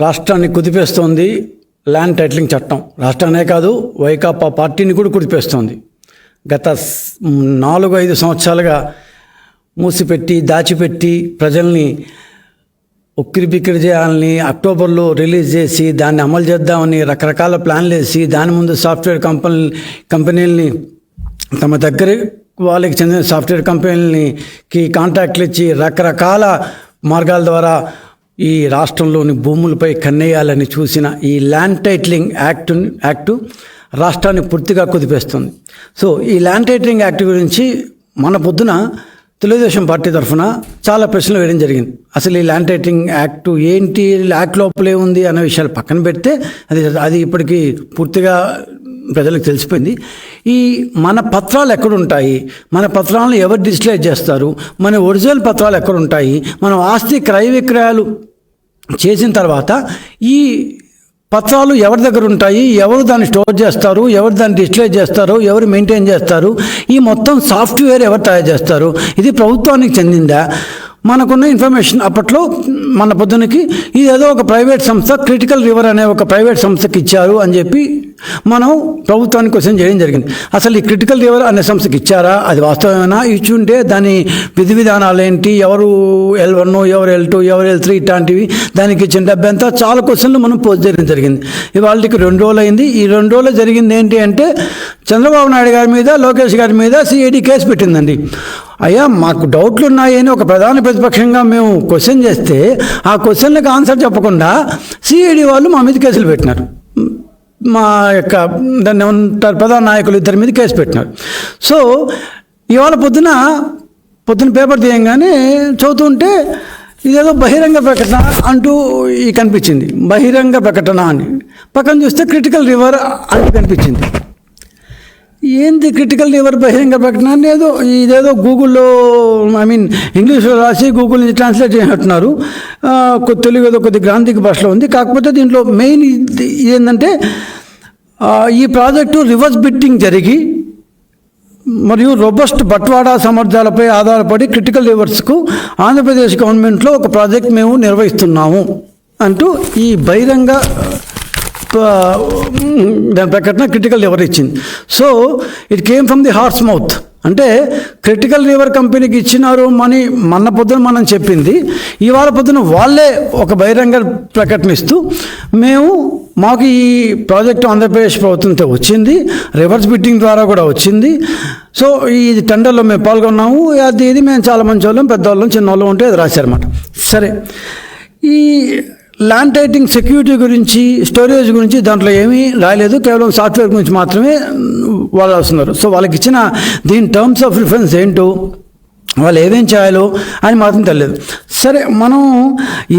రాష్ట్రాన్ని కుదిపేస్తోంది land titling చట్టం. రాష్ట్రాన్నే కాదు వైకాపా పార్టీని కూడా కుదిపేస్తోంది. గత నాలుగు ఐదు సంవత్సరాలుగా మూసిపెట్టి దాచిపెట్టి ప్రజల్ని ఉక్కిరి బిక్కిరి చేయాలని అక్టోబర్లో రిలీజ్ చేసి దాన్ని అమలు చేద్దామని రకరకాల ప్లాన్లు వేసి దాని ముందు సాఫ్ట్వేర్ కంపెనీ కంపెనీలని తమ దగ్గర వాళ్ళకి చెందిన సాఫ్ట్వేర్ కంపెనీలకి కాంట్రాక్ట్లు ఇచ్చి రకరకాల మార్గాల ద్వారా ఈ రాష్ట్రంలోని భూములపై కన్నేయాలని చూసిన ఈ ల్యాండ్ టైటిలింగ్ యాక్ట్ యాక్టు రాష్ట్రాన్ని పూర్తిగా కుదిపేస్తుంది. సో ఈ ల్యాండ్ టైటిలింగ్ యాక్ట్ గురించి మన పొద్దున తెలుగుదేశం పార్టీ తరఫున చాలా ప్రశ్నలు వేయడం జరిగింది. అసలు ఈ ల్యాండ్ టైటిలింగ్ యాక్ట్ ఏంటి? యాక్ట్ లోపలే ఉంది అనే విషయాలు పక్కన పెడితే అది అది ఇప్పటికీ పూర్తిగా ప్రజలకు తెలిసిపోయింది. ఈ మన పత్రాలు ఎక్కడుంటాయి? మన పత్రాలను ఎవరు డిస్ప్లే చేస్తారు? మన ఒరిజినల్ పత్రాలు ఎక్కడుంటాయి? మనం ఆస్తి క్రయ విక్రయాలు చేసిన తర్వాత ఈ పత్రాలు ఎవరి దగ్గర ఉంటాయి? ఎవరు దాన్ని స్టోర్ చేస్తారు? ఎవరు దాన్ని డిస్ప్లే చేస్తారు? ఎవరు మెయింటైన్ చేస్తారు? ఈ మొత్తం సాఫ్ట్వేర్ ఎవరు తయారు చేస్తారు? ఇది ప్రభుత్వానికి చెందిందా? మనకున్న ఇన్ఫర్మేషన్ అప్పట్లో మన పొద్దునకి ఇది ఏదో ఒక ప్రైవేట్ సంస్థ క్రిటికల్ రివర్ అనే ఒక ప్రైవేట్ సంస్థకి ఇచ్చారు అని చెప్పి మనం ప్రభుత్వానికి క్వశ్చన్ చేయడం జరిగింది. అసలు ఈ క్రిటికల్ రివర్ అనే సంస్థకి ఇచ్చారా? అది వాస్తవమేనా? ఇచ్చుంటే దాని విధి విధానాలు ఏంటి? ఎవరు ఎల్ వన్ ఎవరు ఎల్ టూ ఎవరు ఎల్ త్రీ ఇట్లాంటివి దానికి ఇచ్చిన డబ్బు ఎంత? చాలా క్వశ్చన్లు మనం పోస్ట్ చేయడం జరిగింది. ఇవాళకి రెండు రోజులు అయింది. ఈ రెండు రోజులు జరిగింది ఏంటి అంటే చంద్రబాబు నాయుడు గారి మీద లోకేష్ గారి మీద సిఐడి కేసు పెట్టిందండి. అయ్యా మాకు డౌట్లు ఉన్నాయని ఒక ప్రధాన ప్రతిపక్షంగా మేము క్వశ్చన్ చేస్తే ఆ క్వశ్చన్లకు ఆన్సర్ చెప్పకుండా సిఐడి వాళ్ళు మా మీద కేసులు పెట్టినారు. మా యొక్క దాన్ని ఉంటారు ప్రధాన నాయకులు ఇద్దరి మీద కేసు పెట్టినారు. సో ఇవాళ పొద్దున పొద్దున పేపర్ తీయంగానే చదువుతుంటే ఇదేదో బహిరంగ ప్రకటన అంటూ ఈ కనిపించింది. బహిరంగ ప్రకటన అని. పక్కన చూస్తే క్రిటికల్ రివర్ అంటూ కనిపించింది. ఏంది క్రిటికల్ లివర్ బహిరంగ ప్రకటన? ఏదో ఇదేదో గూగుల్లో ఐ మీన్ ఇంగ్లీష్లో రాసి గూగుల్ నుంచి ట్రాన్స్లేట్ చేసినట్టున్నారు తెలుగు ఏదో కొద్ది గ్రాంధిక భాషలో ఉంది. కాకపోతే దీంట్లో మెయిన్ ఇది ఏంటంటే ఈ ప్రాజెక్టు రివర్స్ బిట్టింగ్ జరిగి మరియు రొబస్ట్ బట్వాడా సామర్థ్యాలపై ఆధారపడి క్రిటికల్ రివర్స్కు ఆంధ్రప్రదేశ్ గవర్నమెంట్లో ఒక ప్రాజెక్ట్ మేము నిర్వహిస్తున్నాము అంటూ ఈ బహిరంగ దాని ప్రకటన క్రిటికల్ లివర్ ఇచ్చింది. So it came from the horse's mouth అంటే క్రిటికల్ లివర్ కంపెనీకి ఇచ్చినారు మనీ మన పొద్దున మనం చెప్పింది. ఇవాళ పొద్దున వాళ్ళే ఒక బహిరంగ ప్రకటన ఇస్తూ మేము మాకు ఈ ప్రాజెక్టు ఆంధ్రప్రదేశ్ ప్రభుత్వంతో వచ్చింది. రివర్స్ బిట్టింగ్ ద్వారా కూడా వచ్చింది. సో ఈ టెండర్లో మేము పాల్గొన్నాము. అది ఇది మేము చాలా మంచి వాళ్ళం పెద్దవాళ్ళం చిన్నవాళ్ళం ఉంటే అది రాశారన్నమాట. సరే. ఈ ల్యాండ్ టైటింగ్ సెక్యూరిటీ గురించి స్టోరేజ్ గురించి దాంట్లో ఏమీ రాయలేదు. కేవలం సాఫ్ట్వేర్ గురించి మాత్రమే వాళ్ళు వస్తున్నారు సో వాళ్ళకి ఇచ్చిన దీని టర్మ్స్ ఆఫ్ రిఫరెన్స్ ఏంటో వాళ్ళు ఏమేం చేయాలో అని మాత్రం తెలియదు. సరే మనం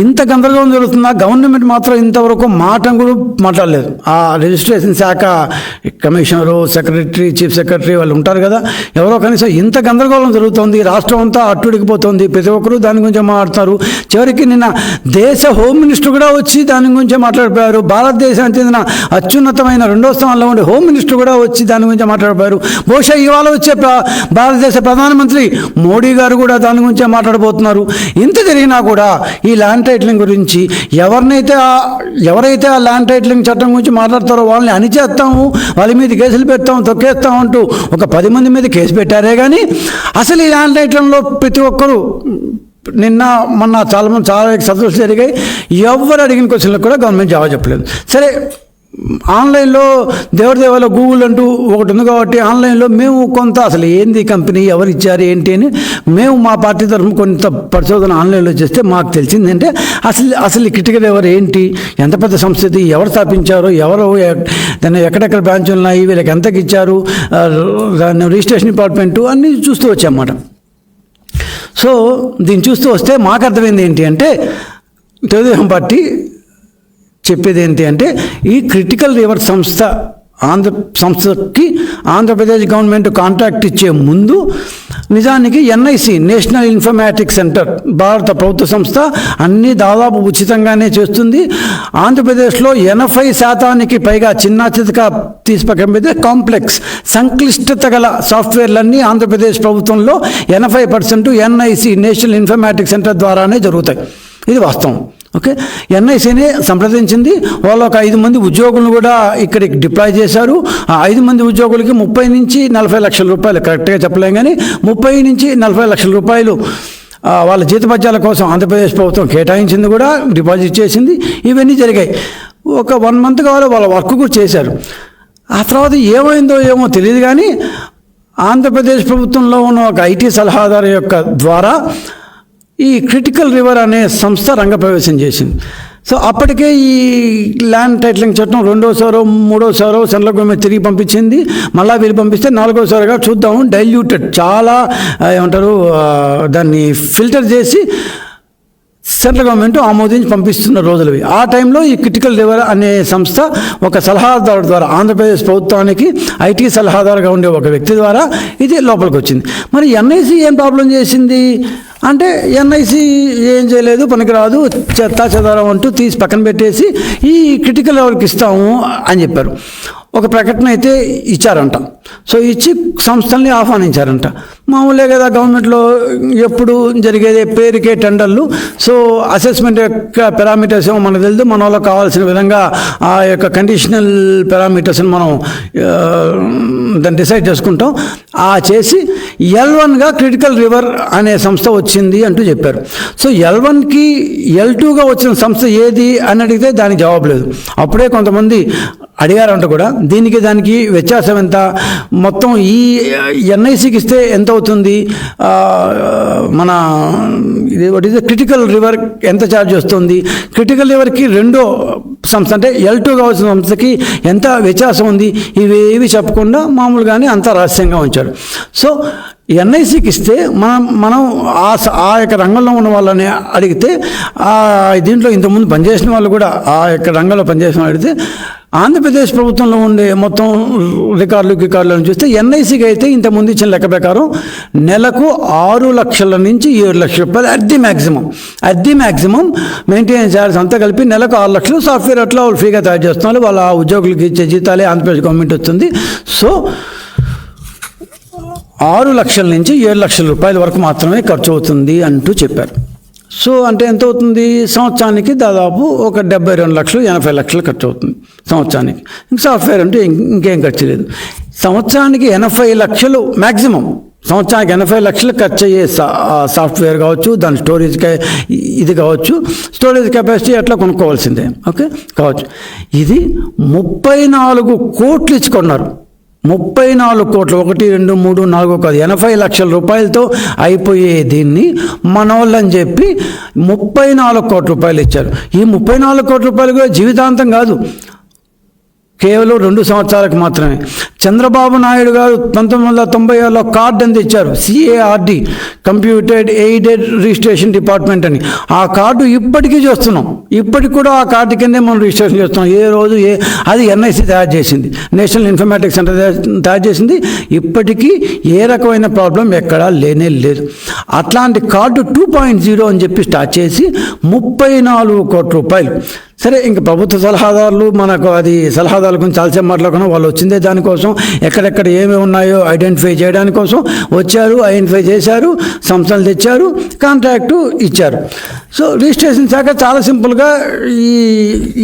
ఇంత గందరగోళం జరుగుతున్నా గవర్నమెంట్ మాత్రం ఇంతవరకు మాట కూడా మాట్లాడలేదు. ఆ రిజిస్ట్రేషన్ శాఖ కమిషనరు సెక్రటరీ చీఫ్ సెక్రటరీ వాళ్ళు ఉంటారు కదా ఎవరో కనీసం ఇంత గందరగోళం జరుగుతోంది రాష్ట్రం అంతా అట్టుడికిపోతుంది ప్రతి ఒక్కరూ దాని గురించి మాట్లాడతారు చివరికి నిన్న దేశ హోమ్ మినిస్టర్ కూడా వచ్చి దాని గురించి మాట్లాడిపోయారు. భారతదేశానికి చెందిన అత్యున్నతమైన రెండో స్థానంలో ఉండే హోమ్ మినిస్టర్ కూడా వచ్చి దాని గురించి మాట్లాడిపోయారు. బహుశా ఇవాళ వచ్చే భారతదేశ ప్రధానమంత్రి మోడీ గారు కూడా దాని గురించే మాట్లాడబోతున్నారు. ఇంత జరిగినా కూడా ఈ ల్యాండ్ టైటిలింగ్ గురించి ఎవరినైతే ఆ- ఎవరైతే ఆ ల్యాండ్ టైటిలింగ్ చట్టం గురించి మాట్లాడతారో వాళ్ళని అణిచేస్తాము వాళ్ళ మీద కేసులు పెడతాం తొక్కేస్తాం అంటూ ఒక పది మంది మీద కేసు పెట్టారే కానీ అసలు ఈ ల్యాండ్ టైటిలింగ్లో ప్రతి ఒక్కరూ నిన్న మొన్న చాలా మంది చాలా సదస్సులు జరిగాయి. ఎవరు అడిగిన క్వశ్చన్లకు కూడా గవర్నమెంట్ జవాబు చెప్పలేదు. సరే ఆన్లైన్లో దేవుడి దేవాలో గూగుల్ అంటూ ఒకటి ఉంది కాబట్టి ఆన్లైన్లో మేము కొంత అసలు ఏంది కంపెనీ ఎవరు ఇచ్చారు ఏంటి అని మేము మా పార్టీ తరఫున కొంత పరిశోధన ఆన్లైన్లో చేస్తే మాకు తెలిసిందంటే అసలు అసలు ఈ క్రిటికల్ ఎవరు ఏంటి ఎంత పెద్ద సంస్థ ఇది ఎవరు స్థాపించారు ఎవరు దాన్ని ఎక్కడెక్కడ బ్రాంచ్లు ఉన్నాయి వీళ్ళకి ఎంతకి ఇచ్చారు దాన్ని రిజిస్ట్రేషన్ డిపార్ట్మెంటు అన్నీ చూస్తూ వచ్చామన్నమాట. సో దీన్ని చూస్తూ వస్తే మాకు అర్థమైంది ఏంటి అంటే తెలుగుదేశం పార్టీ చెప్పేది ఏంటి అంటే ఈ క్రిటికల్ రివర్ సంస్థ ఆంధ్ర సంస్థకి ఆంధ్రప్రదేశ్ గవర్నమెంట్ కాంట్రాక్ట్ ఇచ్చే ముందు నిజానికి ఎన్ఐసి నేషనల్ ఇన్ఫర్మాటిక్స్ సెంటర్ భారత ప్రభుత్వ సంస్థ అన్ని దాదాపు ఉచితంగానే చేస్తుంది. ఆంధ్రప్రదేశ్లో ఎనభై శాతానికి పైగా చిన్న చితక తీసి పక్కన పెడితే కాంప్లెక్స్ సంక్లిష్టత గల సాఫ్ట్వేర్లన్నీ ఆంధ్రప్రదేశ్ ప్రభుత్వంలో ఎనభై percent NIC national informatics centre ద్వారానే జరుగుతాయి. ఇది వాస్తవం. ఓకే? ఎన్ఐసిని సంప్రదించింది. వాళ్ళు ఒక ఐదు మంది ఉద్యోగులను కూడా ఇక్కడికి డిప్లాయ్ చేశారు. ఆ ఐదు మంది ఉద్యోగులకి ముప్పై నుంచి నలభై లక్షల రూపాయలు కరెక్ట్గా చెప్పలేం కానీ ముప్పై నుంచి నలభై లక్షల రూపాయలు వాళ్ళ జీతపత్యాల కోసం ఆంధ్రప్రదేశ్ ప్రభుత్వం కేటాయించింది కూడా డిపాజిట్ చేసింది. ఇవన్నీ జరిగాయి. ఒక వన్ మంత్ కావాలి వాళ్ళ వర్క్ కూడా చేశారు. ఆ తర్వాత ఏమైందో ఏమో తెలియదు కానీ ఆంధ్రప్రదేశ్ ప్రభుత్వంలో ఉన్న ఒక ఐటీ సలహాదారు యొక్క ద్వారా ఈ క్రిటికల్ రివర్ అనే సంస్థ రంగప్రవేశం చేసింది. సో అప్పటికే ఈ ల్యాండ్ టైటిలింగ్ చట్టం రెండోసారో మూడోసారో సెంట్రల్ గవర్నమెంట్ తిరిగి పంపించింది. మళ్ళీ వీళ్ళు పంపిస్తే నాలుగోసారిగా చూద్దాం డైల్యూటెడ్ చాలా ఏమంటారు దాన్ని ఫిల్టర్ చేసి సెంట్రల్ గవర్నమెంట్ ఆమోదించి పంపిస్తున్న రోజులవి ఆ టైంలో ఈ క్రిటికల్ రివర్ అనే సంస్థ ఒక సలహాదారు ద్వారా ఆంధ్రప్రదేశ్ ప్రభుత్వానికి ఐటీ సలహాదారుగా ఉండే ఒక వ్యక్తి ద్వారా ఇది లోపలికి వచ్చింది మరి ఎన్ఐసి ఏం ప్రాబ్లం చేసింది? అంటే ఎన్ఐసి ఏం చేయలేదు పనికిరాదు చెత్త చెదారం అంటూ తీసి పక్కన పెట్టేసి ఈ క్రిటికల్ లెవెల్కి ఇస్తాము అని చెప్పారు. ఒక ప్రకటన అయితే ఇచ్చారంట. సో ఇచ్చి సంస్థల్ని ఆహ్వానించారంట. మామూలే కదా గవర్నమెంట్లో ఎప్పుడు జరిగేదే పేరుకే టెండర్లు. సో అసెస్మెంట్ యొక్క పారామీటర్స్ ఏమో మనకు తెలియదు మన వాళ్ళకి కావాల్సిన విధంగా ఆ యొక్క కండిషనల్ పారామీటర్స్ని మనం దాన్ని డిసైడ్ చేసుకుంటాం. ఆ చేసి ఎల్ వన్గా క్రిటికల్ రివర్ అనే సంస్థ వచ్చి వచ్చింది అంటూ చెప్పారు. సో ఎల్ వన్కి ఎల్ టూగా వచ్చిన సంస్థ ఏది అని అడిగితే దానికి జవాబు లేదు. అప్పుడే కొంతమంది అడిగారంట కూడా దీనికి దానికి వ్యత్యాసం ఎంత? మొత్తం ఈ ఎన్ఐసికి ఇస్తే ఎంత అవుతుంది? మన ఇది వాట్ ఈస్ క్రిటికల్ రివర్ ఎంత ఛార్జ్ వస్తుంది? క్రిటికల్ రివర్కి రెండో సంస్థ అంటే ఎల్ టూ కావాల్సిన సంస్థకి ఎంత వ్యత్యాసం ఉంది? ఇవేవి చెప్పకుండా మామూలుగానే అంతా రహస్యంగా ఉంచారు. సో ఎన్ఐసికి ఇస్తే మనం మనం ఆ స- ఆ యొక్క రంగంలో ఉన్న వాళ్ళని అడిగితే ఆ దీంట్లో ఇంతకుముందు పనిచేసిన వాళ్ళు కూడా ఆ యొక్క రంగంలో పనిచేసిన వాళ్ళు అడిగితే ఆంధ్రప్రదేశ్ ప్రభుత్వంలో ఉండే మొత్తం రికార్డులు రికార్డులను చూస్తే ఎన్ఐసికి అయితే ఇంతకుముందు ఇచ్చిన లెక్క ప్రకారం నెలకు ఆరు లక్షల నుంచి ఏడు లక్షల రూపాయలు at the maximum at the maximum maintenance charge అంతా కలిపి నెలకు ఆరు లక్షలు సాఫ్ట్వేర్ అట్లా వాళ్ళు ఫ్రీగా తయారు చేస్తున్నారు. వాళ్ళ ఉద్యోగులకు ఇచ్చే జీతాలే ఆంధ్రప్రదేశ్ గవర్నమెంట్ వస్తుంది. సో ఆరు లక్షల నుంచి ఏడు లక్షల రూపాయల వరకు మాత్రమే ఖర్చు అవుతుంది అంటూ చెప్పారు. సో అంటే ఎంత అవుతుంది సంవత్సరానికి దాదాపు ఒక డెబ్బై రెండు లక్షలు ఎనభై లక్షలు ఖర్చు అవుతుంది సంవత్సరానికి. ఇంక సాఫ్ట్వేర్ అంటే ఇంకేం ఖర్చు లేదు. సంవత్సరానికి ఎనభై లక్షలు మ్యాక్సిమం సంవత్సరానికి ఎనభై లక్షలు ఖర్చు అయ్యే సాఫ్ట్వేర్ కావచ్చు దాని స్టోరేజ్ ఇది కావచ్చు. స్టోరేజ్ కెపాసిటీ అట్లా కొనుక్కోవాల్సిందే. ఓకే? కావచ్చు. ఇది ముప్పై నాలుగు కోట్లు ఇచ్చుకున్నారు ముప్పై నాలుగు కోట్లు ఒకటి రెండు మూడు నాలుగు కాదు ఎనభై లక్షల రూపాయలతో అయిపోయే దీన్ని మనోళ్ళని చెప్పి ముప్పై నాలుగు కోట్ల రూపాయలు ఇచ్చారు. ఈ ముప్పై నాలుగు కోట్ల రూపాయలు కూడా జీవితాంతం కాదు. కేవలం రెండు సంవత్సరాలకు మాత్రమే. చంద్రబాబు నాయుడు గారు పంతొమ్మిది వందల తొంభై ఆరులో కార్డు అంది ఇచ్చారు CARD computed aided registration department అని. ఆ కార్డు ఇప్పటికీ చూస్తున్నాం. ఇప్పటికి కూడా ఆ కార్డు కిందే మనం రిజిస్ట్రేషన్ చేస్తున్నాం. ఏ రోజు ఏ అది ఎన్ఐసి తయారు చేసింది. నేషనల్ ఇన్ఫర్మేటిక్స్ సెంటర్ తయారు- తయారు చేసింది. ఇప్పటికీ ఏ రకమైన ప్రాబ్లం ఎక్కడా లేనే లేదు. అట్లాంటి కార్డు టూ పాయింట్ జీరో అని చెప్పి స్టార్ట్ చేసి ముప్పై నాలుగు కోట్ల రూపాయలు. సరే ఇంక ప్రభుత్వ సలహాదారులు మనకు అది సలహాదారుల గురించి చాలాసేపు మాట్లాడుకున్నాం వాళ్ళు వచ్చిందే దానికోసం ఎక్కడెక్కడ ఏమేమి ఉన్నాయో ఐడెంటిఫై చేయడానికి కోసం వచ్చారు ఐడెంటిఫై చేశారు సంస్థలు తెచ్చారు కాంట్రాక్టు ఇచ్చారు. సో రిజిస్ట్రేషన్ శాఖ చాలా సింపుల్గా ఈ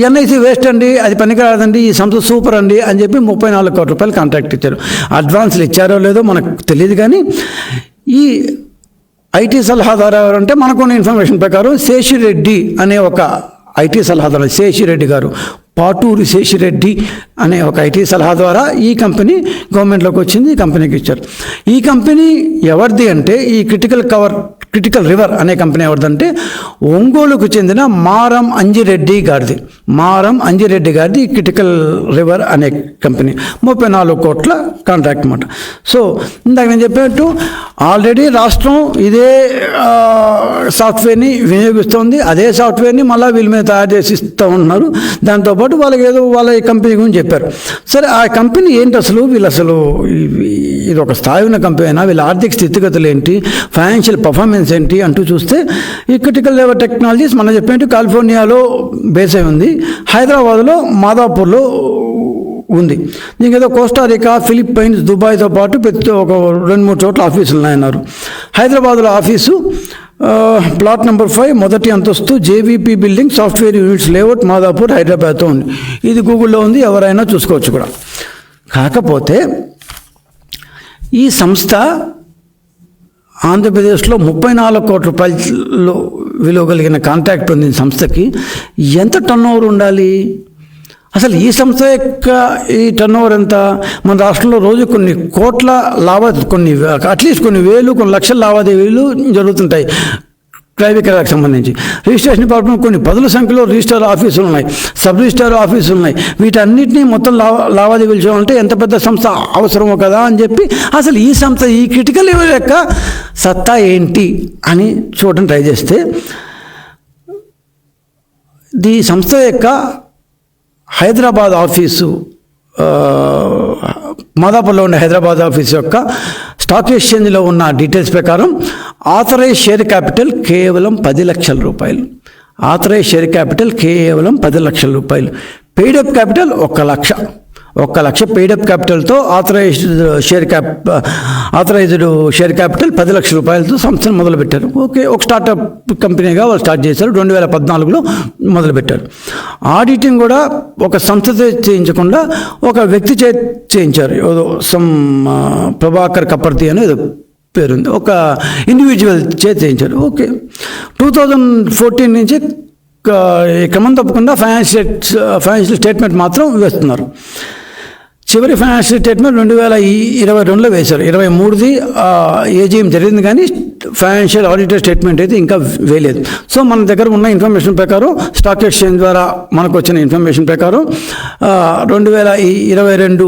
ఎన్ఐసి వేస్ట్ అండి అది పనికిరాదండి ఈ సంస్థ సూపర్ అండి అని చెప్పి ముప్పై నాలుగు కోట్ల రూపాయలు కాంట్రాక్ట్ ఇచ్చారు. అడ్వాన్స్లు ఇచ్చారో లేదో మనకు తెలియదు కానీ ఈ ఐటీ సలహాదారు ఎవరంటే మనకున్న ఇన్ఫర్మేషన్ ప్రకారం శేషిరెడ్డి అనే ఒక ఐటీ సలహాదారు శేషిరెడ్డి గారు. పాటూరి శేషిరెడ్డి అనే ఒక ఐటీ సలహా ద్వారా ఈ కంపెనీ గవర్నమెంట్లోకి వచ్చింది ఈ కంపెనీకి ఇచ్చారు. ఈ కంపెనీ ఎవరిది అంటే ఈ క్రిటికల్ కవర్ క్రిటికల్ రివర్ అనే కంపెనీ ఎవరిదంటే ఒంగోలుకు చెందిన మారం అంజిరెడ్డి గారిది. మారం అంజిరెడ్డి గారిది క్రిటికల్ రివర్ అనే కంపెనీ. ముప్పై నాలుగు కోట్ల కాంట్రాక్ట్ అన్నమాట. సో ఇందాక నేను చెప్పినట్టు ఆల్రెడీ రాష్ట్రం ఇదే సాఫ్ట్వేర్ని వినియోగిస్తోంది అదే సాఫ్ట్వేర్ని మళ్ళీ వీళ్ళ మీద తయారు చేసి ఇస్తూ ఉంటున్నారు. పాటు వాళ్ళకి ఏదో వాళ్ళ కంపెనీ గురించి చెప్పారు. సరే ఆ కంపెనీ ఏంటి అసలు? వీళ్ళు అసలు ఇది ఒక స్థాయి ఉన్న కంపెనీ అయినా వీళ్ళ ఆర్థిక స్థితిగతులు ఏంటి? ఫైనాన్షియల్ పర్ఫార్మెన్స్ ఏంటి? అంటూ చూస్తే ఈ క్రిటికల్ లెవెల్ టెక్నాలజీస్ మనం చెప్పినట్టు కాలిఫోర్నియాలో బేస్ అయి ఉంది. హైదరాబాద్లో మాదాపూర్లో ఉంది. దీనికి ఏదో కోస్టారికా ఫిలిప్పైన్స్ దుబాయ్తో పాటు ప్రతి ఒక రెండు మూడు చోట్ల ఆఫీసులు ఉన్నాయన్నారు. హైదరాబాద్లో ఆఫీసు ప్లాట్ నెంబర్ ఫైవ్ మొదటి అంతస్తు JVP building software units layout Madhapur హైదరాబాద్తో ఉంది. ఇది గూగుల్లో ఉంది ఎవరైనా చూసుకోవచ్చు కూడా. కాకపోతే ఈ సంస్థ ఆంధ్రప్రదేశ్లో ముప్పై నాలుగు కోట్ల రూపాయలు విలువ కలిగిన కాంట్రాక్ట్ పొందిన సంస్థకి ఎంత టర్న్ ఓవర్ ఉండాలి? అసలు ఈ సంస్థ యొక్క ఈ టర్న్ ఓవర్ ఎంత? మన రాష్ట్రంలో రోజు కొన్ని కోట్ల లావాదేవీ కొన్ని అట్లీస్ట్ కొన్ని వేలు కొన్ని లక్షల లావాదేవీలు జరుగుతుంటాయి. క్రయ సంబంధించి. రిజిస్ట్రేషన్ డిపార్ట్మెంట్ కొన్ని పదుల సంఖ్యలో రిజిస్టర్ ఆఫీసులు ఉన్నాయి. సబ్ రిజిస్టర్ ఆఫీసులు ఉన్నాయి. వీటన్నిటినీ మొత్తం లావా లావాదేవీలు చేయాలంటే ఎంత పెద్ద సంస్థ అవసరమో కదా అని చెప్పి అసలు ఈ సంస్థ ఈ క్రిటికల్ యొక్క సత్తా ఏంటి అని చూడడం ట్రై చేస్తే ఈ సంస్థ యొక్క హైదరాబాద్ ఆఫీసు మాదాపూర్లో ఉన్న హైదరాబాద్ ఆఫీస్ యొక్క స్టాక్ ఎక్స్చేంజ్లో ఉన్న డీటెయిల్స్ ప్రకారం ఆథరైజ్ షేర్ క్యాపిటల్ కేవలం పది లక్షల రూపాయలు. ఆథరైజ్ షేర్ క్యాపిటల్ కేవలం పది లక్షల రూపాయలు. పెయిడప్ క్యాపిటల్ ఒక లక్ష. ఒక్క lakh paid up క్యాపిటల్తో authorised share cap authorised share capital పది లక్షల రూపాయలతో సంస్థను మొదలుపెట్టారు. ఓకే ఒక స్టార్టప్ కంపెనీగా వాళ్ళు స్టార్ట్ చేశారు. రెండు వేల పద్నాలుగులో మొదలుపెట్టారు. ఆడిటింగ్ కూడా ఒక సంస్థతో చేయించకుండా ఒక వ్యక్తి చే చేయించారు. ఏదో సమ్ ప్రభాకర్ కపర్తి అనే పేరుంది. ఒక ఇండివిజువల్ చే చేయించారు. ఓకే. టూ థౌజండ్ ఫోర్టీన్ నుంచి క్రమం తప్పకుండా ఫైనాన్షియల్ ఫైనాన్షియల్ స్టేట్మెంట్ మాత్రం వేస్తున్నారు. చివరి ఫైనాన్షియల్ స్టేట్మెంట్ రెండు వేల ఈ- ఇరవై రెండులో వేశారు. ఇరవై మూడుది ఏజీఎం జరిగింది కానీ ఫైనాన్షియల్ ఆడిటర్ స్టేట్మెంట్ అయితే ఇంకా వేయలేదు. సో మన దగ్గర ఉన్న ఇన్ఫర్మేషన్ ప్రకారం స్టాక్ ఎక్స్చేంజ్ ద్వారా మనకు వచ్చిన ఇన్ఫర్మేషన్ ప్రకారం రెండు వేల ఇరవై రెండు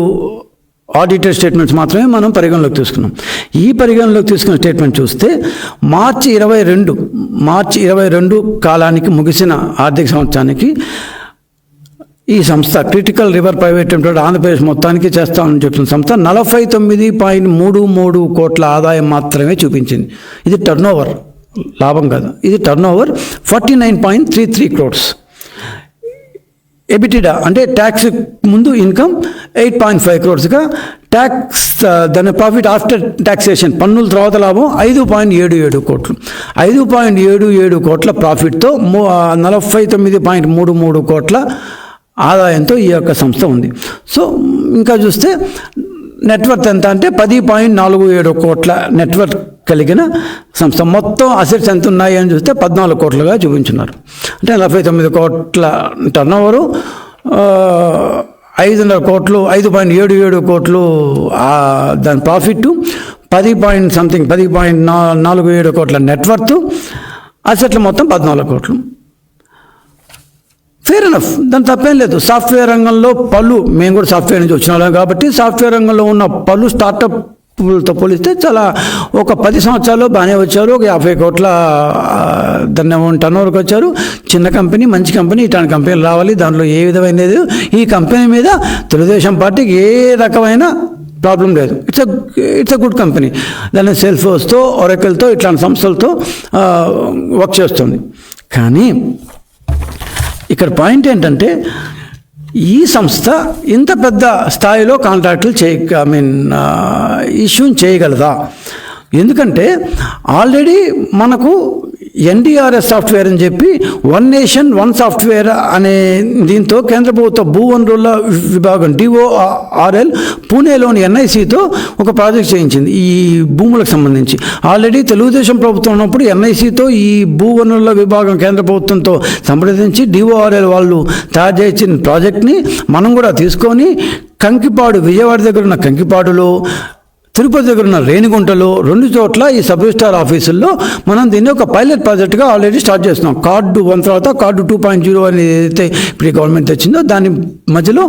ఆడిటర్ స్టేట్మెంట్స్ మాత్రమే మనం పరిగణలోకి తీసుకున్నాం. ఈ పరిగణలోకి తీసుకున్న స్టేట్మెంట్ చూస్తే మార్చి ఇరవై రెండు మార్చి ఇరవై రెండు కాలానికి ముగిసిన ఆర్థిక సంవత్సరానికి ఈ సంస్థ critical river private limited Andhra Pradesh మొత్తానికి చేస్తామని చెప్తున్న సంస్థ నలభై తొమ్మిది పాయింట్ మూడు మూడు కోట్ల ఆదాయం మాత్రమే చూపించింది. ఇది టర్న్ ఓవర్ లాభం కాదు. ఇది turnover forty nine point three three crores EBITDA అంటే ట్యాక్స్ ముందు ఇన్కమ్ ఎయిట్ పాయింట్ ఫైవ్ క్రోర్స్గా ట్యాక్స్ దాని ప్రాఫిట్ ఆఫ్టర్ ట్యాక్సేషన్ పన్నుల తర్వాత లాభం ఐదు పాయింట్ ఏడు ఏడు కోట్లు. ఐదు పాయింట్ ఏడు ఏడు కోట్ల ప్రాఫిట్తో మూ- uh, నలభై తొమ్మిది పాయింట్ మూడు మూడు కోట్ల ఆదాయంతో ఈ యొక్క సంస్థ ఉంది. సో ఇంకా చూస్తే నెట్వర్క్ ఎంత అంటే పది పాయింట్ నాలుగు ఏడు కోట్ల నెట్వర్క్ కలిగిన సంస్థ. మొత్తం అసెట్స్ ఎంత ఉన్నాయి అని చూస్తే పద్నాలుగు కోట్లుగా చూపించున్నారు. అంటే నలభై తొమ్మిది కోట్ల టర్న్ ఓవరు ఐదున్నర కోట్లు ఐదు పాయింట్ ఏడు ఏడు కోట్లు దాని ప్రాఫిట్ పది పాయింట్ సంథింగ్ పది పాయింట్ నా నాలుగు ఏడు కోట్ల నెట్వర్త్ అసెట్లు మొత్తం పద్నాలుగు కోట్లు. ఫేర్ ఎనఫ్ దాని తప్పేం లేదు. సాఫ్ట్వేర్ రంగంలో పలు మేము కూడా సాఫ్ట్వేర్ నుంచి వచ్చిన వాళ్ళం కాబట్టి సాఫ్ట్వేర్ రంగంలో ఉన్న పలు స్టార్టప్లతో పోలిస్తే చాలా ఒక పది సంవత్సరాలు బాగానే వచ్చారు. ఒక యాభై కోట్ల దాన్ని టర్న్ వరకు వచ్చారు. చిన్న కంపెనీ మంచి కంపెనీ ఇట్లాంటి కంపెనీలు రావాలి. దాంట్లో ఏ విధమైనది ఈ కంపెనీ మీద తెలుగుదేశం పార్టీకి ఏ రకమైన ప్రాబ్లం లేదు. It's it's a good company దాన్ని సెల్ఫోస్తో ఒరకల్తో ఇట్లాంటి సంస్థలతో వర్క్ చేస్తుంది. కానీ ఇక్కడ పాయింట్ ఏంటంటే ఈ సంస్థ ఇంత పెద్ద స్థాయిలో కాంట్రాక్టులు చేయ ఐ మీన్ ఇష్యూ చేయగలదా? ఎందుకంటే ఆల్రెడీ మనకు ఎన్డీఆర్ఎస్ సాఫ్ట్వేర్ అని చెప్పి వన్ నేషన్ వన్ సాఫ్ట్వేర్ అనే దీంతో కేంద్ర ప్రభుత్వ భూ వనరుల విభాగం డిఓఆర్ఎల్ పూణేలోని ఎన్ఐసితో ఒక ప్రాజెక్ట్ చేయించింది ఈ భూములకు సంబంధించి. ఆల్రెడీ తెలుగుదేశం ప్రభుత్వం ఉన్నప్పుడు ఎన్ఐసితో ఈ భూ వనరుల విభాగం కేంద్ర ప్రభుత్వంతో సంప్రదించి డిఓఆర్ఎల్ వాళ్ళు తయారు చేసిన ప్రాజెక్ట్ని మనం కూడా తీసుకొని కంకిపాడు విజయవాడ దగ్గర ఉన్న కంకిపాడులో తిరుపతి దగ్గర ఉన్న రేణిగుంటలో రెండు చోట్ల ఈ సబ్ రిజిస్టార్ ఆఫీసుల్లో మనం దీన్ని ఒక పైలట్ ప్రాజెక్ట్గా ఆల్రెడీ స్టార్ట్ చేస్తున్నాం. కార్డు వన్ తర్వాత కార్డు టూ పాయింట్ జీరో అనేది ఏదైతే ఇప్పుడు గవర్నమెంట్ తెచ్చిందో దాని మధ్యలో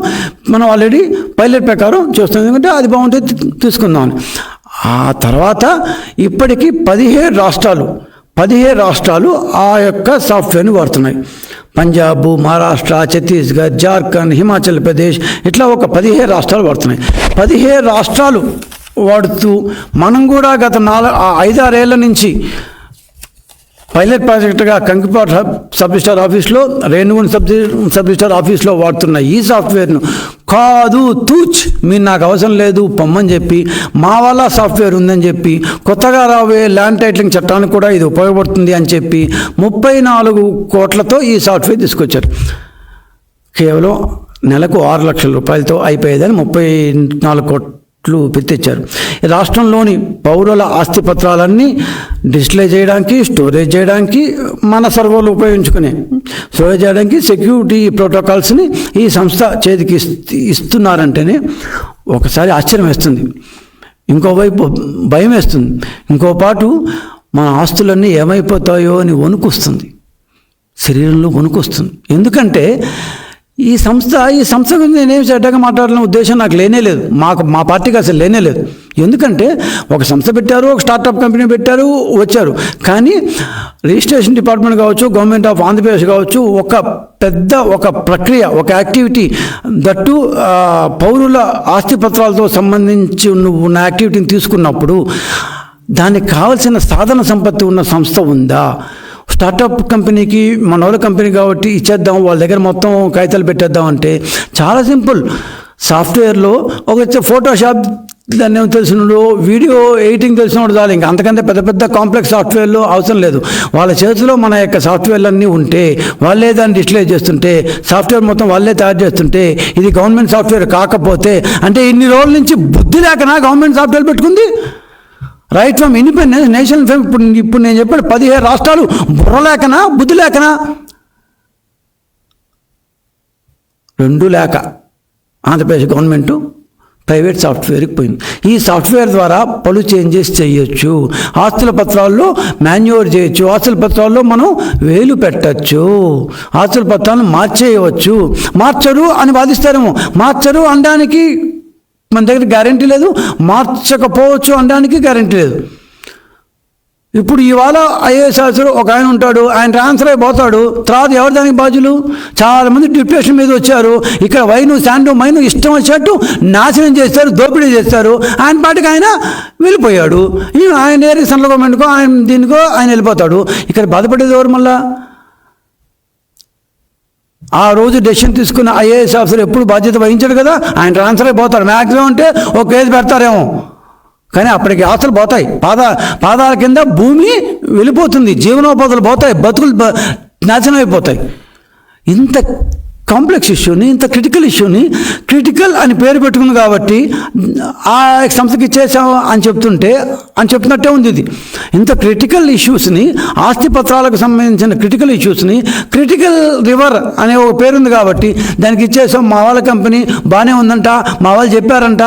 మనం ఆల్రెడీ పైలట్ ప్రకారం చూస్తున్నాం. ఎందుకంటే అది బాగుంటే తీసుకుందాం అని. ఆ తర్వాత ఇప్పటికీ పదిహేడు రాష్ట్రాలు పదిహేడు రాష్ట్రాలు ఆ యొక్క సాఫ్ట్వేర్ని వాడుతున్నాయి. పంజాబ్ మహారాష్ట్ర ఛత్తీస్గఢ్ జార్ఖండ్ హిమాచల్ ప్రదేశ్ ఇట్లా ఒక పదిహేడు రాష్ట్రాలు వాడుతున్నాయి. పదిహేడు రాష్ట్రాలు వాడుతూ మనం కూడా గత నాలుగు ఐదారేళ్ళ నుంచి పైలట్ ప్రాజెక్టుగా కంకిపాట్ హబ్ సబ్ రిజిస్టార్ ఆఫీస్లో రేణుగుంట సబ్ సబ్ రిజిస్టార్ ఆఫీస్లో వాడుతున్న ఈ సాఫ్ట్వేర్ను కాదు తూచ్ మీరు నాకు అవసరం లేదు పొమ్మని చెప్పి మా వల్ల సాఫ్ట్వేర్ ఉందని చెప్పి కొత్తగా రాబోయే ల్యాండ్ టైటిలింగ్ చట్టానికి కూడా ఇది ఉపయోగపడుతుంది అని చెప్పి ముప్పై నాలుగు కోట్లతో ఈ సాఫ్ట్వేర్ తీసుకొచ్చారు. కేవలం నెలకు ఆరు లక్షల రూపాయలతో అయిపోయేదని ముప్పై నాలుగు కోట్ల తెచ్చారు రాష్ట్రంలోని పౌరుల ఆస్తి పత్రాలన్నీ డిస్ప్లే చేయడానికి స్టోరేజ్ చేయడానికి మన సర్వర్లు ఉపయోగించుకునే స్టోరేజ్ చేయడానికి సెక్యూరిటీ ప్రోటోకాల్స్ని ఈ సంస్థ చేతికి ఇస్తున్నారంటేనే ఒకసారి ఆశ్చర్యం వేస్తుంది. ఇంకోవైపు భయం వేస్తుంది. ఇంకో పాటు మన ఆస్తులన్నీ ఏమైపోతాయో అని వణుకొస్తుంది. శరీరంలో వణుకొస్తుంది. ఎందుకంటే ఈ సంస్థ ఈ సంస్థ గురించి నేనేం చెడ్డగా మాట్లాడాలనే ఉద్దేశం నాకు లేనే లేదు. మాకు మా పార్టీకి అసలు లేనే లేదు. ఎందుకంటే ఒక సంస్థ పెట్టారు ఒక స్టార్టప్ కంపెనీ పెట్టారు వచ్చారు. కానీ రిజిస్ట్రేషన్ డిపార్ట్మెంట్ కావచ్చు గవర్నమెంట్ ఆఫ్ ఆంధ్రప్రదేశ్ కావచ్చు ఒక పెద్ద ఒక ప్రక్రియ ఒక యాక్టివిటీ దట్టు పౌరుల ఆస్తి పత్రాలతో సంబంధించి నువ్వు ఉన్న యాక్టివిటీని తీసుకున్నప్పుడు దానికి కావలసిన సాధన సంపత్తి ఉన్న సంస్థ ఉందా? స్టార్టప్ కంపెనీకి మన వాళ్ళ కంపెనీ కాబట్టి ఇచ్చేద్దాం వాళ్ళ దగ్గర మొత్తం కాగితాలు పెట్టేద్దాం అంటే చాలా సింపుల్. సాఫ్ట్వేర్లో ఒక ఫోటోషాప్ దాన్ని ఏమో తెలిసినోడు వీడియో ఎడిటింగ్ తెలిసినోడు చాలు. ఇంకా అంతకంటే పెద్ద పెద్ద కాంప్లెక్స్ సాఫ్ట్వేర్లు అవసరం లేదు. వాళ్ళ చేతిలో మన యొక్క సాఫ్ట్వేర్లు అన్నీ ఉంటే వాళ్ళే దాన్ని డిస్ప్లే చేస్తుంటే సాఫ్ట్వేర్ మొత్తం వాళ్ళే తయారు చేస్తుంటే ఇది గవర్నమెంట్ సాఫ్ట్వేర్ కాకపోతే అంటే ఇన్ని రోజుల నుంచి బుద్ధి లేకనా గవర్నమెంట్ సాఫ్ట్వేర్ పెట్టుకుంది. Right from independence national from ఇప్పుడు ఇప్పుడు నేను చెప్పాడు పదిహేడు రాష్ట్రాలు బుర్ర లేకనా బుద్ధి లేకనా? రెండు లేక. ఆంధ్రప్రదేశ్ గవర్నమెంట్ ప్రైవేట్ సాఫ్ట్వేర్కి పోయింది. ఈ సాఫ్ట్వేర్ ద్వారా పలు చేంజెస్ చేయొచ్చు. ఆస్తుల పత్రాల్లో మాన్యువర్ చేయొచ్చు. ఆస్తుల పత్రాల్లో మనం వేలు పెట్టచ్చు. ఆస్తుల పత్రాలను మార్చేయవచ్చు. మార్చరు అని వాదిస్తారేమో. మార్చరు అనడానికి మన దగ్గర గ్యారంటీ లేదు. మార్చకపోవచ్చు అనడానికి గ్యారంటీ లేదు. ఇప్పుడు ఇవాళ ఐఏఎస్ ఆఫీసర్ ఒక ఆయన ఉంటాడు ఆయన ట్రాన్స్ఫర్ అయిపోతాడు. తర్వాత ఎవరు దానికి బాధ్యులు? చాలామంది డిప్రెషన్ మీద వచ్చారు. ఇక్కడ వైను శాండు మైను ఇష్టం వచ్చినట్టు నాశనం చేస్తారు దోపిడీ చేస్తారు. ఆయన పాటికి ఆయన వెళ్ళిపోయాడు. ఆయన ఏరి సెంట్రల్ గవర్నమెంట్కో ఆయన దీనికో ఆయన వెళ్ళిపోతాడు. ఇక్కడ బాధపడేది ఎవరు మళ్ళీ? ఆ రోజు డెసిషన్ తీసుకున్న ఐఏఎస్ ఆఫీసర్ ఎప్పుడు బాధ్యత వహించాడు కదా? ఆయన ట్రాన్స్ఫర్ అయిపోతాడు మ్యాక్సిమం అంటే ఒక కేసు పెడతారేమో. కానీ అప్పటికి ఆస్తులు పోతాయి. పాద పాదాల కింద భూమి వెళ్ళిపోతుంది. జీవనోపాధులు పోతాయి. బతుకులు నాశనం అయిపోతాయి. ఇంత కాంప్లెక్స్ ఇష్యూని ఇంత క్రిటికల్ ఇష్యూని క్రిటికల్ అని పేరు పెట్టుకుంది కాబట్టి ఆ సంస్థకి ఇచ్చేసాం అని చెప్తుంటే అని చెప్తున్నట్టే ఉంది ఇది. ఇంత క్రిటికల్ ఇష్యూస్ని ఆస్తి పత్రాలకు సంబంధించిన క్రిటికల్ ఇష్యూస్ని క్రిటికల్ రివర్ అనే ఒక పేరుంది కాబట్టి దానికి ఇచ్చేసాం మా వాళ్ళ కంపెనీ బాగానే ఉందంట మా వాళ్ళు చెప్పారంట.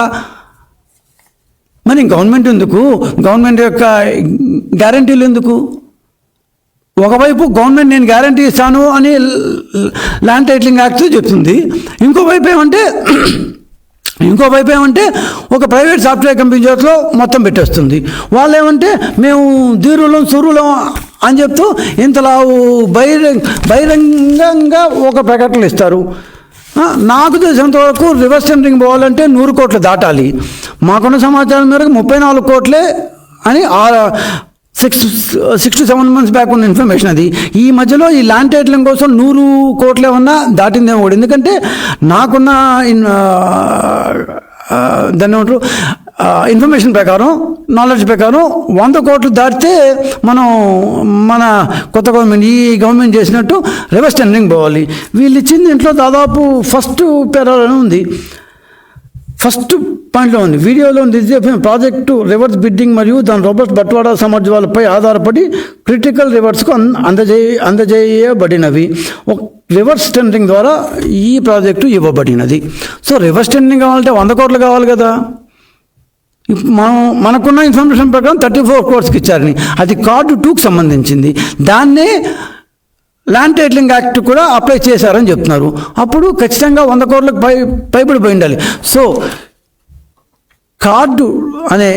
మరి గవర్నమెంట్ ఎందుకు? గవర్నమెంట్ యొక్క గ్యారంటీలు ఎందుకు? ఒకవైపు గవర్నమెంట్ నేను గ్యారంటీ ఇస్తాను అని ల్యాండ్ టైటిలింగ్ యాక్ట్ చెప్తుంది. ఇంకోవైపు ఏమంటే ఇంకోవైపు ఏమంటే ఒక ప్రైవేట్ సాఫ్ట్వేర్ కంపెనీ చేతిలో మొత్తం పెట్టేస్తుంది. వాళ్ళు ఏమంటే మేము ధీరులం సురులం అని చెప్తూ ఇంతలా బహిరంగ బహిరంగంగా ఒక ప్రకటనలు ఇస్తారు. నాకు తెలిసినంత వరకు రివర్స్ టెండరింగ్ పోవాలంటే నూరు కోట్లు దాటాలి. మాకున్న సమాచారం మేరకు ముప్పై నాలుగు కోట్లే అని six six to seven months back ఉన్న ఇన్ఫర్మేషన్ అది. ఈ మధ్యలో ఈ ల్యాండ్ టైటిలింగ్ కోసం నూరు కోట్లే ఉన్నా దాటిందేమో కూడా. ఎందుకంటే నాకున్న ఇన్ దాన్ని ఏమంటారు? ఇన్ఫర్మేషన్ ప్రకారం నాలెడ్జ్ ప్రకారం వంద కోట్లు దాటితే మనం మన కొత్త గవర్నమెంట్ ఈ గవర్నమెంట్ చేసినట్టు రివర్స్ టెండరింగ్ పోవాలి. వీళ్ళు ఇచ్చింది ఇంట్లో దాదాపు ఫస్ట్ పేరాలోనే ఉంది. ఫస్ట్ పాయింట్లో ఉంది. వీడియోలో చెప్పిన ప్రాజెక్టు రివర్స్ బిడ్డింగ్ మరియు దాని రోబర్స్ బట్వాడా సామర్థ్యాలపై ఆధారపడి క్రిటికల్ రివర్స్కు అందజే అందజేయ అందజేయబడినవి. ఒక రివర్స్ టెండరింగ్ ద్వారా ఈ ప్రాజెక్టు ఇవ్వబడినది. సో రివర్స్ టెండరింగ్ కావాలంటే వంద కోట్లు కావాలి కదా. మనం మనకున్న ఇన్ఫర్మేషన్ ప్రకారం థర్టీ ఫోర్ కోర్స్కి ఇచ్చారని. అది కార్డు టూకి సంబంధించింది. దాన్నే ల్యాండ్ టైటిలింగ్ యాక్ట్ కూడా అప్లై చేశారని చెప్తున్నారు. అప్పుడు ఖచ్చితంగా వంద కోట్లకు పై పైబడిపోయి ఉండాలి. సో కార్డు అనే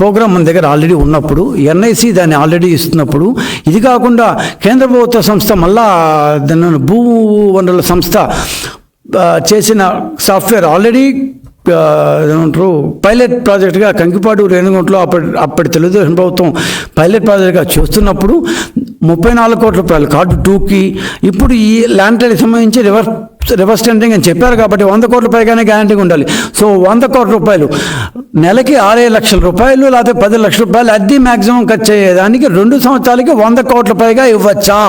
ప్రోగ్రామ్ మన దగ్గర ఆల్రెడీ ఉన్నప్పుడు ఎన్ఐసి దాన్ని ఆల్రెడీ ఇస్తున్నప్పుడు ఇది కాకుండా కేంద్ర ప్రభుత్వ సంస్థ మళ్ళా భూ వనరుల సంస్థ చేసిన సాఫ్ట్వేర్ ఆల్రెడీ ఏమంటారు పైలట్ ప్రాజెక్ట్గా కంకిపాడు రేణుగుంటలో అప్పటి అప్పటి తెలుగుదేశం ప్రభుత్వం పైలట్ ప్రాజెక్ట్గా చూస్తున్నప్పుడు ముప్పై నాలుగు కోట్ల రూపాయలు కార్డు టూకి ఇప్పుడు ఈ ల్యాండ్ టైటిల్ సంబంధించి రివర్స్ రివర్స్ టెండరింగ్ అని చెప్పారు కాబట్టి వంద కోట్ల పైగానే గ్యారంటీగా ఉండాలి. సో వంద కోట్ల రూపాయలు నెలకి ఆరే లక్షల రూపాయలు లేకపోతే పది లక్షల రూపాయలు అద్దె మ్యాక్సిమం ఖర్చు అయ్యేదానికి రెండు సంవత్సరాలకి వంద కోట్ల పైగా ఇవ్వచ్చా?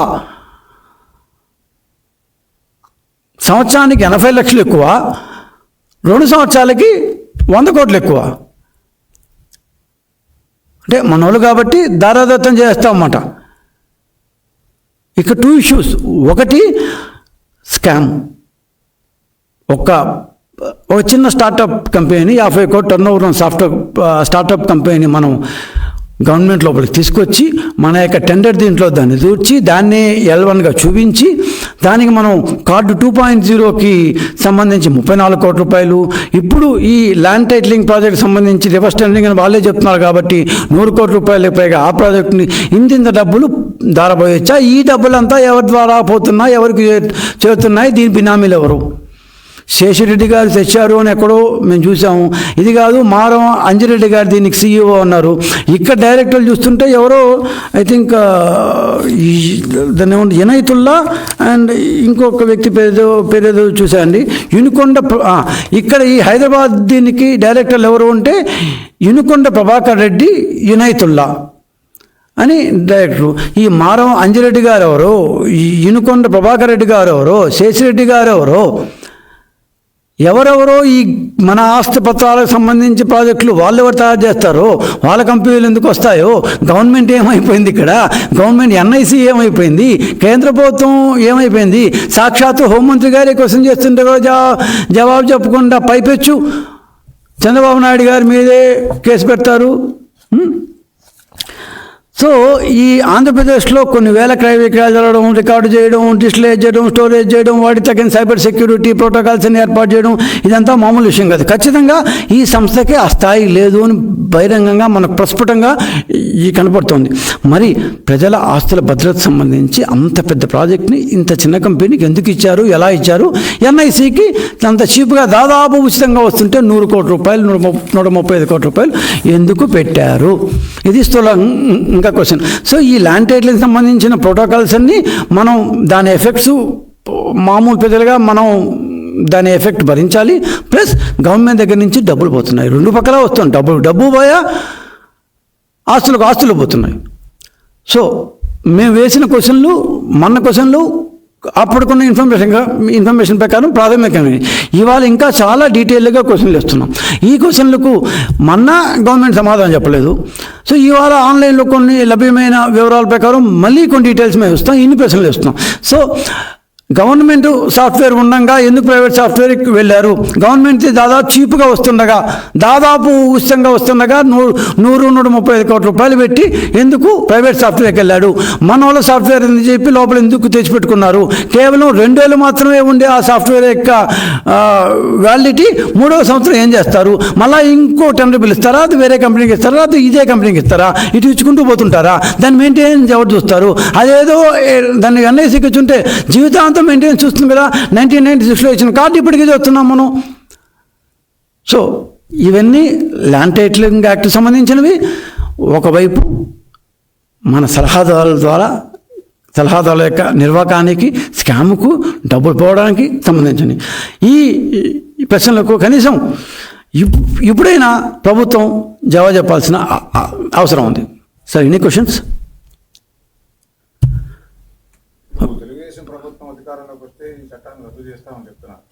సంవత్సరానికి ఎనభై లక్షలు ఎక్కువ రెండు సంవత్సరాలకి వంద కోట్లు ఎక్కువ. అంటే మనోళ్ళు కాబట్టి దారాదత్తం చేస్తాం అన్నమాట ఇక టూ ఇష్యూస్ ఒకటి స్కామ్ ఒక ఒక చిన్న స్టార్టప్ కంపెనీ యాభై కోట్ల turnover software startup company మనం గవర్నమెంట్ లోపలికి తీసుకొచ్చి మన యొక్క టెండర్ దీంట్లో దాన్ని దూర్చి దాన్ని ఎల్ వన్గా చూపించి దానికి మనం కార్డు టూ పాయింట్ జీరోకి సంబంధించి ముప్పై నాలుగు కోట్ల రూపాయలు. ఇప్పుడు ఈ ల్యాండ్ టైటిలింగ్ ప్రాజెక్ట్ సంబంధించి రివర్స్ టెండరింగ్ అని వాళ్ళే చెప్తున్నారు కాబట్టి నూరు కోట్ల రూపాయలు పైగా ఆ ప్రాజెక్ట్ని ఇంతింత డబ్బులు దారబోయొచ్చా ఈ డబ్బులంతా ఎవరి ద్వారా పోతున్నాయి ఎవరికి చేరుతున్నాయి? దీని బినామీలు ఎవరు? శేషిరెడ్డి గారు తెచ్చారు అని ఎక్కడో మేము చూసాము. ఇది కాదు మారం అంజిరెడ్డి గారు దీనికి సీఈఓ అన్నారు ఇక్కడ డైరెక్టర్లు చూస్తుంటే ఎవరో ఐ థింక్ దాన్ని ఏమంటే ఇనైతుల్లా అండ్ ఇంకొక వ్యక్తి పేరు పేరేదో చూసాండి యునికొండ ఇక్కడ ఈ హైదరాబాద్ దీనికి డైరెక్టర్లు ఎవరు ఉంటే యునికొండ ప్రభాకర్ రెడ్డి యునైతుల్లా అని డైరెక్టరు. ఈ మారం అంజిరెడ్డి గారు ఎవరో ఈ ఇనుకొండ ప్రభాకర్ రెడ్డి గారు ఎవరో శేషిరెడ్డి గారు ఎవరో ఎవరెవరో ఈ మన ఆస్తి పత్రాలకు సంబంధించి ప్రాజెక్టులు వాళ్ళు ఎవరు తయారు చేస్తారో వాళ్ళ కంపెనీలు ఎందుకు వస్తాయో గవర్నమెంట్ ఏమైపోయింది ఇక్కడ? గవర్నమెంట్ ఎన్ఐసి ఏమైపోయింది? కేంద్ర ప్రభుత్వం ఏమైపోయింది? సాక్షాత్తు హోంమంత్రి గారే క్వశ్చన్ చేస్తుంటే కూడా జవా జవాబు చెప్పకుండా పైపెచ్చు. చంద్రబాబు నాయుడు గారి మీదే కేసు పెడతారు. సో ఈ ఆంధ్రప్రదేశ్లో కొన్ని వేల క్రయ విక్రయాలు జరగడం రికార్డు చేయడం డిస్ప్లే చేయడం స్టోరేజ్ చేయడం వాటి తగిన సైబర్ సెక్యూరిటీ ప్రోటోకాల్స్ని ఏర్పాటు చేయడం ఇదంతా మామూలు విషయం కాదు. ఖచ్చితంగా ఈ సంస్థకి ఆ స్థాయి లేదు అని బహిరంగంగా మనకు ప్రస్ఫుటంగా ఈ కనపడుతోంది. మరి ప్రజల ఆస్తుల భద్రత సంబంధించి అంత పెద్ద ప్రాజెక్ట్ని ఇంత చిన్న కంపెనీకి ఎందుకు ఇచ్చారు ఎలా ఇచ్చారు? ఎన్ఐసికి అంత చీప్గా దాదాపు ఉచితంగా వస్తుంటే నూరు కోట్ల రూపాయలు నూట ముప్ప- నూట ముప్పై ఐదు కోట్ల రూపాయలు ఎందుకు పెట్టారు? ఇది స్థూలంగా ఇంకా క్వశ్చన్ సో ఈ ల్యాండ్ టైటిల్కి సంబంధించిన ప్రోటోకాల్స్ అన్నీ మనం దాని ఎఫెక్ట్స్ మామూలు ప్రజలుగా మనం దాని ఎఫెక్ట్ భరించాలి. ప్లస్ గవర్నమెంట్ దగ్గర నుంచి డబ్బులు పోతున్నాయి. రెండు పక్కల వస్తుంది డబ్బులు డబ్బు పోయా ఆస్తులకు ఆస్తులు పోతున్నాయి. సో మేము వేసిన క్వశ్చన్లు మన క్వశ్చన్లు అప్పటికున్న ఇన్ఫర్మేషన్ ఇన్ఫర్మేషన్ ప్రకారం ప్రాథమికమైనవి ఇవాళ ఇంకా చాలా డీటెయిల్గా క్వశ్చన్లు ఇస్తున్నాం ఈ క్వశ్చన్లకు మన్నా గవర్నమెంట్ సమాధానం చెప్పలేదు. సో ఇవాళ ఆన్లైన్లో కొన్ని లభ్యమైన వివరాల ప్రకారం మళ్ళీ కొన్ని డీటెయిల్స్ మేము ఇస్తాం ఇన్ని ప్రశ్నలు ఇస్తున్నాం సో గవర్నమెంట్ సాఫ్ట్వేర్ ఉండగా ఎందుకు ప్రైవేట్ సాఫ్ట్వేర్కి వెళ్ళారు? గవర్నమెంట్ దాదాపు చీప్గా వస్తుండగా దాదాపు ఉచితంగా వస్తుండగా నూరు నూరు నూట ముప్పై ఐదు కోట్ల రూపాయలు పెట్టి ఎందుకు ప్రైవేట్ సాఫ్ట్వేర్కి వెళ్ళాడు? మన వాళ్ళ సాఫ్ట్వేర్ అని చెప్పి లోపల ఎందుకు తెచ్చిపెట్టుకున్నారు? కేవలం రెండేళ్ళు మాత్రమే ఉండే ఆ సాఫ్ట్వేర్ యొక్క వ్యాలిడిటీ మూడవ సంవత్సరం ఏం చేస్తారు? మళ్ళీ ఇంకో టెండర్ పిలుస్తారా అది వేరే కంపెనీకి ఇస్తారా? అది ఇదే కంపెనీకి ఇస్తారా? ఇటు ఇచ్చుకుంటూ పోతుంటారా? దాన్ని మెయింటైన్ ఎవరు చూస్తారు. అదేదో దాన్ని అన్నీ వచ్చుంటే జీవితాంతం మెయింటెనెన్స్ చూస్తుంది కదా? నైన్టీన్ నైన్టీ సిక్స్లో ఇచ్చిన కార్డు ఇప్పటికీ చూస్తున్నాం మనం. సో ఇవన్నీ ల్యాండ్ టైటిలింగ్ యాక్ట్ సంబంధించినవి. ఒకవైపు మన సలహాదారుల ద్వారా సలహాదారుల యొక్క నిర్వాహకానికి స్కామ్కు డబ్బులు పోవడానికి సంబంధించినవి. ఈ ప్రశ్నలకు కనీసం ఇప్పుడైనా ప్రభుత్వం జవాబు చెప్పాల్సిన అవసరం ఉంది. సార్ ఎనీ క్వశ్చన్స్ ఇప్పుడు తెలుగుదేశం ప్రభుత్వం అధికారంలోకి వస్తే ఈ చట్టాన్ని రద్దు చేస్తామని చెప్తున్నారు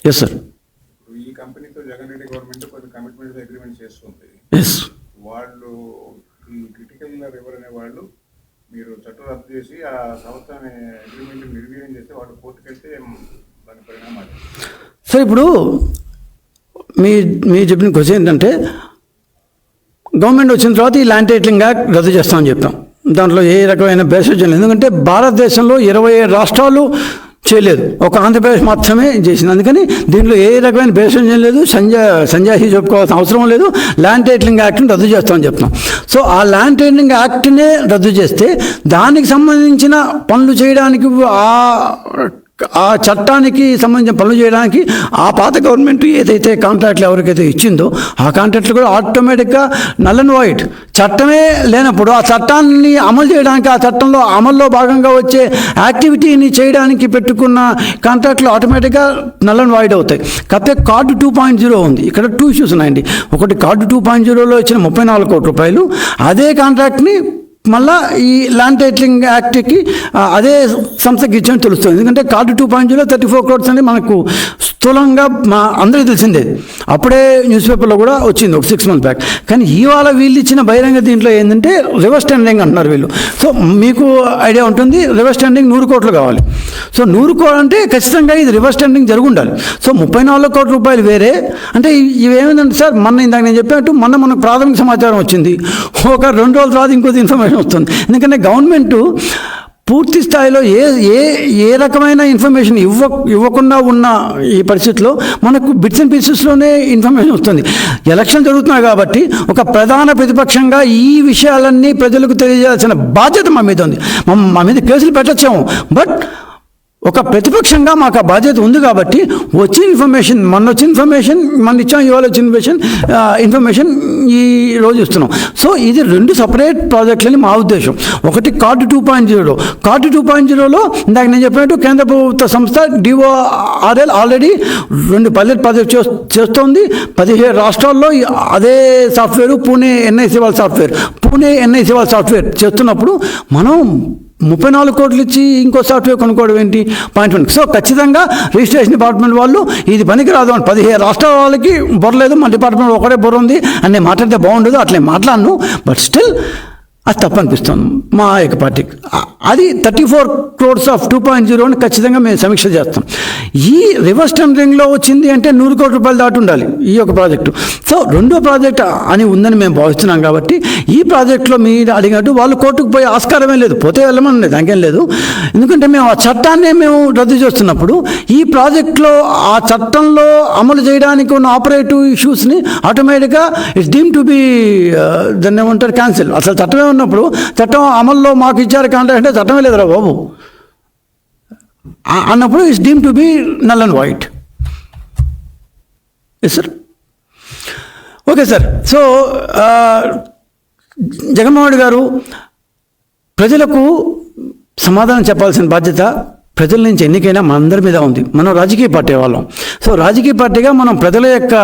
ఎస్ సార్ ఈ కంపెనీతో జగన్ రెడ్డి గవర్నమెంట్ కొన్ని కమిట్మెంట్స్ అగ్రిమెంట్ చేస్తుంది. ఎస్ వాళ్ళు ఈ క్రిటికల్ రివర్ అనే వాళ్ళు మీరు చట్టం రద్దు చేసి ఆ సంస్థని అగ్రిమెంట్ నిర్వీర్యం చేస్తే వాళ్ళు కోర్టుకెళ్తే దాని పరిణామాలు. సార్ ఇప్పుడు మీ మీ చెప్పిన క్వశ్చన్ ఏంటంటే గవర్నమెంట్ వచ్చిన తర్వాత ఈ ల్యాండ్ టైటిలింగ్ యాక్ట్ రద్దు చేస్తామని చెప్పాం దాంట్లో ఏ రకమైన భేషజం లేదు. ఎందుకంటే భారతదేశంలో ఇరవై రాష్ట్రాలు చేయలేదు. ఒక ఆంధ్రప్రదేశ్ మాత్రమే చేసింది. అందుకని దీంట్లో ఏ రకమైన భేషజం లేదు సంజయ్ సంజాయి చెప్పుకోవాల్సిన అవసరం లేదు. ల్యాండ్ టైటిలింగ్ యాక్ట్ని రద్దు చేస్తామని చెప్తున్నాం. సో ఆ ల్యాండ్ టైటిలింగ్ యాక్ట్నే రద్దు చేస్తే దానికి సంబంధించిన పనులు చేయడానికి ఆ ఆ చట్టానికి సంబంధించిన పనులు చేయడానికి ఆ పాత గవర్నమెంట్ ఏదైతే కాంట్రాక్ట్లు ఎవరికైతే ఇచ్చిందో ఆ కాంట్రాక్ట్లు కూడా ఆటోమేటిక్గా నల్ అండ్ వైట్. చట్టమే లేనప్పుడు ఆ చట్టాన్ని అమలు చేయడానికి ఆ చట్టంలో అమల్లో భాగంగా వచ్చే యాక్టివిటీని చేయడానికి పెట్టుకున్న కాంట్రాక్ట్లు ఆటోమేటిక్గా నల్ అండ్ వైడ్ అవుతాయి. కాకపోతే కార్డు టూ పాయింట్ జీరో ఉంది. ఇక్కడ టూ ఇష్యూస్ ఉన్నాయండి. ఒకటి కార్డు టూ పాయింట్ జీరోలో ఇచ్చిన ముప్పై నాలుగు కోట్ల రూపాయలు అదే కాంట్రాక్ట్ని మళ్ళా ఈ ల్యాండ్ టైటిలింగ్ యాక్ట్కి అదే సంస్థకి ఇచ్చామని తెలుస్తుంది. ఎందుకంటే card two point zero thirty four crores అని మనకు స్థూలంగా మా అందరికీ తెలిసిందే. అప్పుడే న్యూస్ పేపర్లో కూడా వచ్చింది ఒక సిక్స్ మంత్ బ్యాక్ కానీ ఇవాళ వీళ్ళు ఇచ్చిన బహిరంగ దీంట్లో ఏంటంటే రివర్స్ టెండరింగ్ అంటున్నారు వీళ్ళు. సో మీకు ఐడియా ఉంటుంది రివర్స్ టెండరింగ్ నూరు కోట్లు కావాలి. సో నూరు కోట్లు అంటే ఖచ్చితంగా ఇది రివర్స్ టెండరింగ్ జరిగి ఉండాలి. సో ముప్పై నాలుగు కోట్ల రూపాయలు వేరే. అంటే ఇవేమిందంటే సార్ మొన్న ఇందాక నేను చెప్పినట్టు మొన్న మనకు ప్రాథమిక సమాచారం వచ్చింది. ఒక రెండు రోజుల తర్వాత ఇంకొద్ది ఇన్ఫర్మేషన్ వస్తుంది. ఎందుకంటే గవర్నమెంట్ పూర్తి స్థాయిలో ఏ ఏ ఏ రకమైన ఇన్ఫర్మేషన్ ఇవ్వ ఇవ్వకుండా ఉన్న ఈ పరిస్థితిలో మనకు బిట్స్ అండ్ పీసెస్లోనే ఇన్ఫర్మేషన్ వస్తుంది. ఎలక్షన్ జరుగుతున్నాయి కాబట్టి ఒక ప్రధాన ప్రతిపక్షంగా ఈ విషయాలన్నీ ప్రజలకు తెలియజేయాల్సిన బాధ్యత మా మీద ఉంది. మా- మీద కేసులు పెట్టచ్చాము. బట్ ఒక ప్రతిపక్షంగా మాకు ఆ బాధ్యత ఉంది కాబట్టి వచ్చిన ఇన్ఫర్మేషన్ మొన్న వచ్చిన ఇన్ఫర్మేషన్ మన ఇచ్చాం ఇవాళ వచ్చిన ఇన్ఫర్మేషన్ ఇన్ఫర్మేషన్ ఈ రోజు ఇస్తున్నాం. సో ఇది రెండు సపరేట్ ప్రాజెక్టులని మా ఉద్దేశం. ఒకటి card two point zero card two point జీరోలో ఇందాక నేను చెప్పినట్టు కేంద్ర ప్రభుత్వ సంస్థ డిఓఆర్ఎల్ ఆల్రెడీ రెండు పల్లెట్ ప్రాజెక్ట్ చేస్తోంది. పదిహేడు రాష్ట్రాల్లో అదే సాఫ్ట్వేర్ పూణే ఎన్ఐసి వాళ్ళ సాఫ్ట్వేర్ పూణే ఎన్ఐసి వాళ్ళ సాఫ్ట్వేర్ చేస్తున్నప్పుడు మనం ముప్పై నాలుగు కోట్లు ఇచ్చి ఇంకో సాఫ్ట్వేర్ కొనుక్కోవడం ఏంటి? పాయింట్ వన్ సో ఖచ్చితంగా రిజిస్ట్రేషన్ డిపార్ట్మెంట్ వాళ్ళు ఇది పనికిరాదు అని పదిహేను రాష్ట్రాల వాళ్ళకి బొరలేదు మన డిపార్ట్మెంట్ ఒకటే బుర్ర ఉంది. అని నేను మాట్లాడితే బాగుండదు. అట్లే మాట్లాడను. బట్ స్టిల్ అది తప్పు అనిపిస్తుంది. మా యొక్క పార్టీకి అది thirty four crores of two point జీరోని ఖచ్చితంగా మేము సమీక్ష చేస్తాం. ఈ రివర్స్ టెండరింగ్లో వచ్చింది అంటే నూరు కోట్ల రూపాయలు దాటి ఉండాలి ఈ యొక్క ప్రాజెక్టు. సో రెండో ప్రాజెక్ట్ అని ఉందని మేము భావిస్తున్నాం కాబట్టి ఈ ప్రాజెక్టులో మీరు అడిగినట్టు వాళ్ళు కోర్టుకు పోయే ఆస్కారమే లేదు. పోతే వెళ్ళమని దానికేం లేదు. ఎందుకంటే మేము ఆ చట్టాన్ని మేము రద్దు చేస్తున్నప్పుడు ఈ ప్రాజెక్టులో ఆ చట్టంలో అమలు చేయడానికి ఉన్న ఆపరేటివ్ ఇష్యూస్ని ఆటోమేటిక్గా ఇట్స్ డీమ్ టు బీ దాన్ని ఏమంటారు క్యాన్సిల్. అసలు చట్టమే ఉన్నప్పుడు చట్టం అమల్లో మాకు ఇచ్చారు కాంట్రాక్ట్ అంటే చట్టమే లేదురా బాబు. అన్నప్పుడు it's deemed to be null and void yes sir okay sir so Jaganmohan garu ప్రజలకు సమాధానం చెప్పాల్సిన బాధ్యత ప్రజల నుంచి ఎన్నికైనా మనందరి మీద ఉంది. మనం రాజకీయ పార్టీ వాళ్ళం. సో రాజకీయ పార్టీగా మనం ప్రజల యొక్క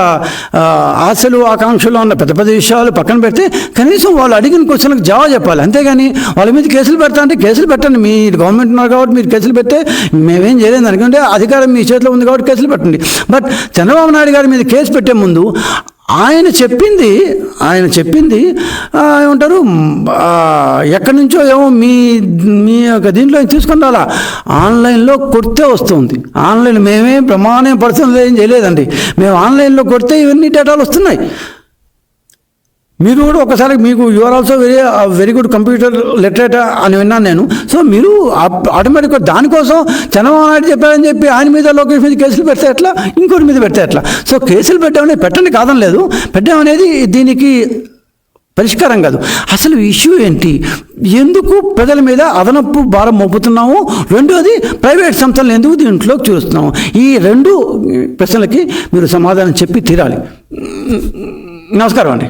ఆశలు ఆకాంక్షలు అన్న పెద్ద పెద్ద విషయాలు పక్కన పెడితే కనీసం వాళ్ళు అడిగిన క్వశ్చన్లకు జవాబు చెప్పాలి. అంతేగాని వాళ్ళ మీద కేసులు పెడతా అంటే కేసులు పెట్టండి. మీ గవర్నమెంట్ ఉన్నారు కాబట్టి మీరు కేసులు పెడితే మేమేం చేయలేదు అనుకుంటే అధికారం మీ చేతిలో ఉంది కాబట్టి కేసులు పెట్టండి. బట్ చంద్రబాబు నాయుడు గారి మీద కేసు పెట్టే ముందు ఆయన చెప్పింది ఆయన చెప్పింది ఏమంటారు ఎక్కడి నుంచో ఏమో మీ మీ యొక్క దీంట్లో తీసుకుని రాలా? ఆన్లైన్లో కొడితే వస్తుంది. ఆన్లైన్ మేమే ప్రమాణం పడుతుంది ఏం చేయలేదండి. మేము ఆన్లైన్లో కొడితే ఇవన్నీ డేటాలు వస్తున్నాయి. మీరు కూడా ఒకసారి మీకు you are also very very good computer literate అని విన్నాను నేను. సో మీరు ఆటోమేటిక్గా దానికోసం చంద్రబాబు నాయుడు చెప్పారని చెప్పి ఆయన మీద లోకేష్ మీద కేసులు పెడితే ఎట్లా? ఇంకోటి మీద పెడితే ఎట్లా? సో కేసులు పెట్టామనేది పెట్టండి కాదని లేదు. పెట్టామనేది దీనికి పరిష్కారం కాదు. అసలు ఇష్యూ ఏంటి? ఎందుకు ప్రజల మీద అదనపు భారం మోపుతున్నాము? రెండోది ప్రైవేట్ సంస్థలను ఎందుకు దీంట్లోకి చూస్తున్నాము? ఈ రెండు ప్రశ్నలకి మీరు సమాధానం చెప్పి తీరాలి. నమస్కారం అండి.